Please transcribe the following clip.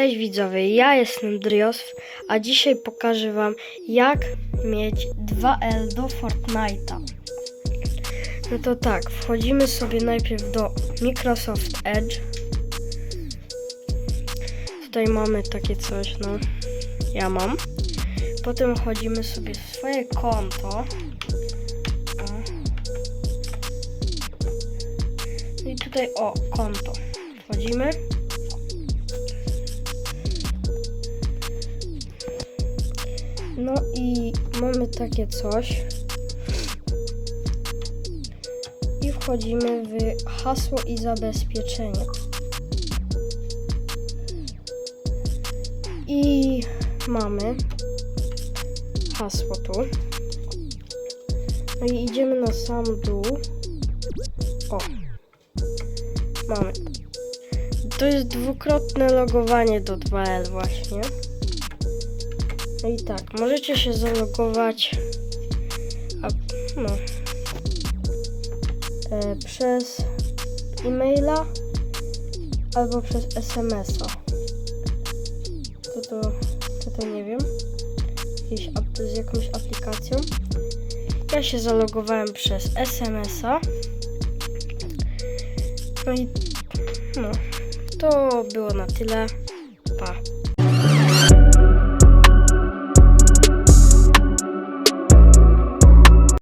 Cześć widzowie, ja jestem Drios, a dzisiaj pokażę wam jak mieć 2L do Fortnite'a. No to tak, wchodzimy sobie najpierw do Microsoft Edge. Tutaj mamy takie coś, no ja mam. Potem wchodzimy sobie w swoje konto. No I tutaj o, konto. Wchodzimy. No i mamy takie coś. I wchodzimy w hasło i zabezpieczenie. I mamy hasło tu. No i idziemy na sam dół. O. Mamy. To jest dwukrotne logowanie do 2L właśnie. No i tak, możecie się zalogować a, no, e, przez e-maila albo przez SMS-a. To, to, to, to nie wiem. Jakieś, z jakąś aplikacją. Ja się zalogowałem przez SMS-a. No i no, to było na tyle. Pa.